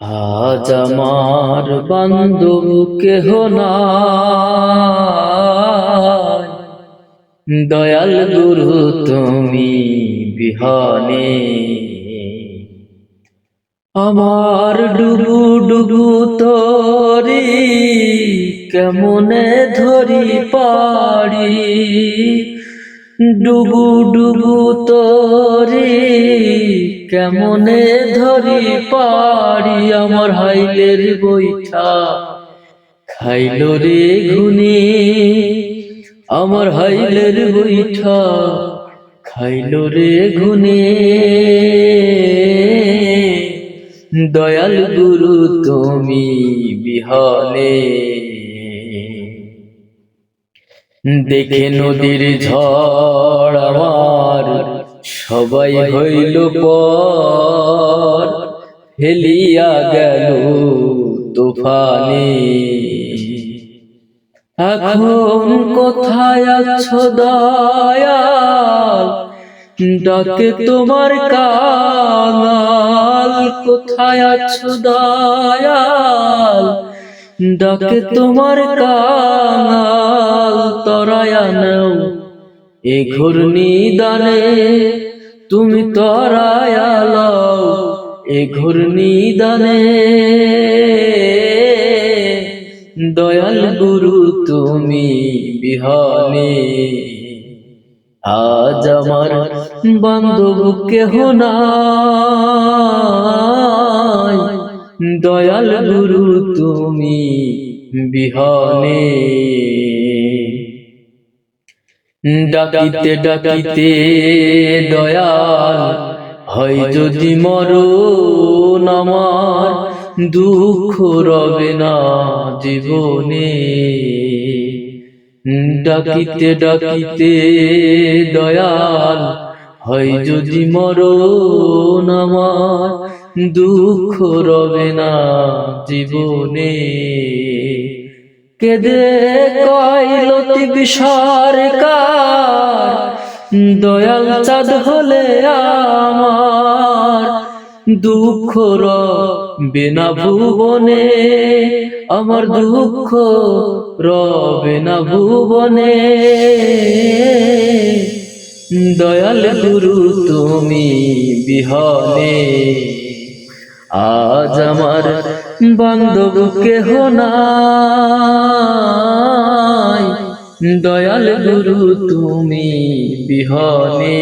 আজ আমার বান্ধব কেহ নাই। দয়াল গুরু তুমি বিহানে। আমার ডুবু ডুবু তরি কেমনে ধরি পাড়ি? ডুবু ডুবু তরি, কেমনে ধরি পারি আমার হাইলের বৈঠা। খাইল রে ঘুনি, আমার হাইলের বইঠা খাইল রে ঘুনে, দয়াল গুরু তুমি বিহানে। দেখে নদীর ঝড় আমার সবাই হইল পর। ফেলিয়া গেল তুফানে। এখন কোথায় আছো দয়াল? ডাকে তোমার কাঙাল। কোথায় আছো দয়াল? ডাকে তোমার কাঙাল। তরায়া নাও। এ ঘূর্ণি দানে তুমি তরায়া লও এ ঘূর্ণি দানে দয়াল গুরু তুমি বিহানে। আজ আমার বান্ধব কেহ নাই। দয়াল গুরু তুমি বিহানে। ডাকিতে ডাকিতে দয়াল, হয় যদি মরণ আমার দুঃখ রবে না জীবনে। ডাকিতে ডাকিতে দয়াল, হয় যদি মরণ আমার দুঃখ রবে না জীবনে। কেদে কইলতি সরকার, দয়াল চাঁদ হলে আমার দুঃখ রবে না ভুবনে, আমার দুঃখ রবে না ভুবনে। দয়াল গুরু, তুমি বিহনে। আজ আমার বান্ধব কেহ নাই। দয়াল গুরু তুমি বিহনে।